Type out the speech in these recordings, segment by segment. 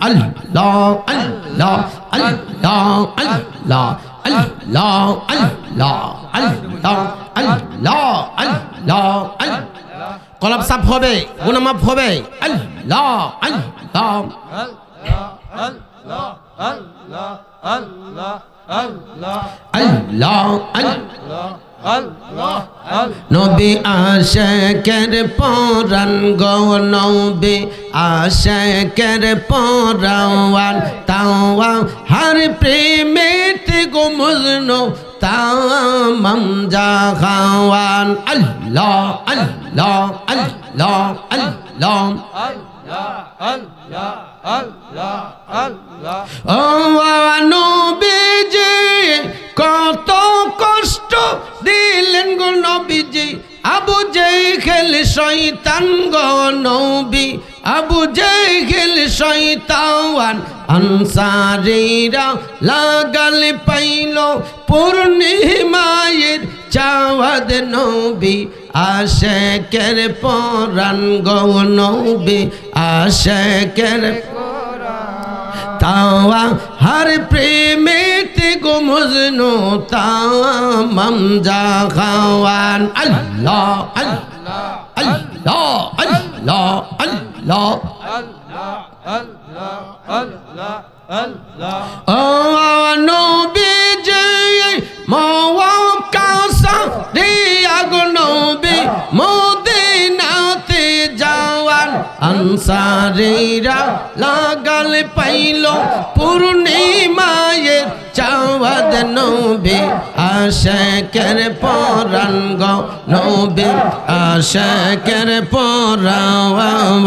আল্লাহ আল্লাহ আল্লাহ আল্লাহ আল্লাহ আল্লাহ আল্লাহ আল্লাহ আল্লাহ আল্লাহ কলাপ সাফ হবে গুনামাফ হবে আল্লাহ আল্লাহ আল্লাহ আল্লাহ নবী আশেকের পরান গো নবী আশেকের পরাওয়ান তাওয়া হর প্রেমেত গো মজনু তামাম জাহাওয়ান আল্লাহ আল্লাহ আল্লাহ আল্লাহ। ও নবীজি কত কষ্ট দিলেন গো নবীজি আবু জেহেল শয়তান গো নবী আবু জেহেল শয়তান আনসারীরা লাগাল পাইল পূর্ণিমায়ের চাওয়াদ নবী আশেকের পরান গো নবী, আশেকের তাওয়া, হর প্রেমেতে গো মজনু তামাম জাহাওয়ান আল্লাহ আল্লাহ আল্লাহ আল্লাহ আল্লাহ ও নবীজি আনসারীরা লাগাল পাইল পূর্ণিমায়ের চাওয়াদ নবী আশেকের পরান গো নবী আশেকের পরাওয়ান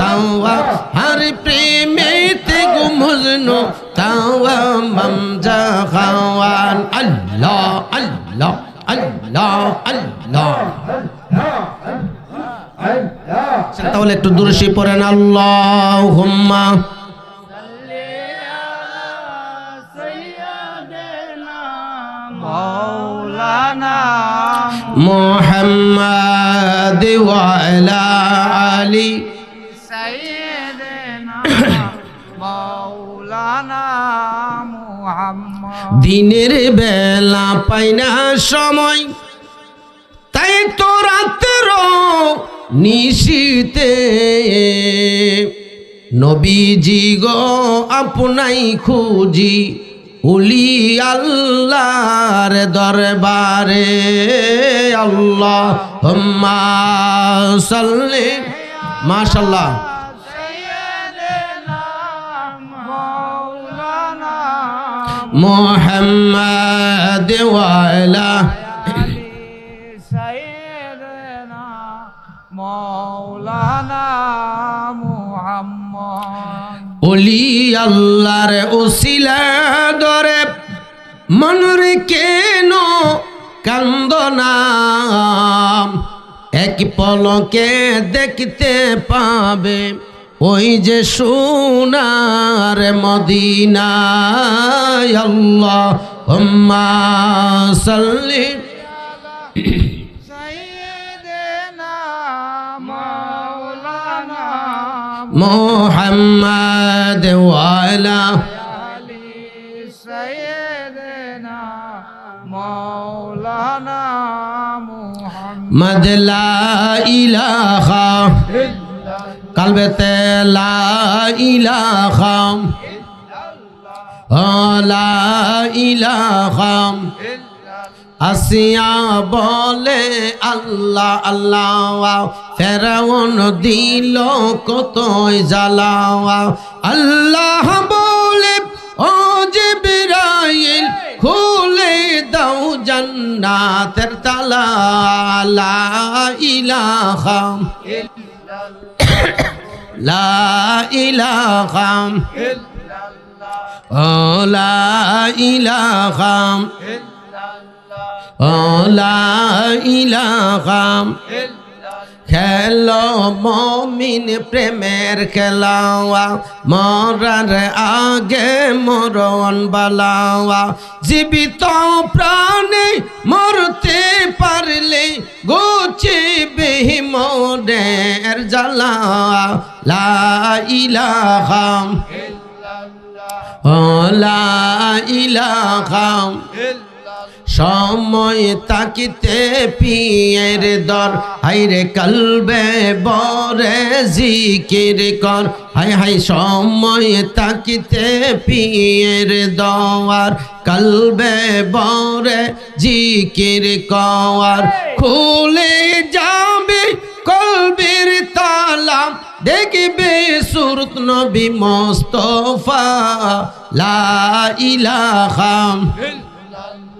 তাওয়া হর প্রেমেতে গো মজনু তাওয়া মামজা খাওয়ান। আল্লাহ আল্লাহ আল্লাহ আল্লাহ। তাহলে একটু দূরে সে পড়েন। আল্লাহ হুম্মা মোহাম্মদ ওয়ালা আলী। দিনের বেলা পাই না সময়, তাই তো রাতের নিশিতে। নবীজি গো আপনাই খুঁজি উলি আল্লাহর দরবারে। আল্লাহ সাল্লি। মাশাল্লাহ মোহাম্মদ ওয়ালা অলি আল্লাহর ওসিলা দরে মনরে কেন কান্দনা এক পলকে দেখতে পাবে ওই যে সোনার মদিনা আল্লাহ سید والا سیدنا مولانا محمد لا الہ قلبتے لا الہ لا الہ আসিয়া বলে, আল্লাহ আল্লাহ, ফেরাউন দিল কতই জ্বালাওয়া? আল্লাহ বলে, ও জিবরাইল, খুলে দাও জান্নাতের তালা। ইলাহা লা ইলাহা ও লা ইলাহা ও লা ইলাহা খেলো মমিন প্রেমের খেলাওয়া, মরার আগে মরণ বালাওয়া। জীবিত প্রাণে মরতে পারলে গুছিবে মোদের জ্বালা লা ইলাহা ও লা ইলাহা সময় তাকিতে পিয়ের দর। হাইরে কলবে বরে জিকির কর। হাই হাই সময় তাকিতে পিয়ের দর কলবে বরে জিকির কর। খুলে যাবে কলবের তালা দেখবে সুরত নবী মোস্তফা, লা ইলাহা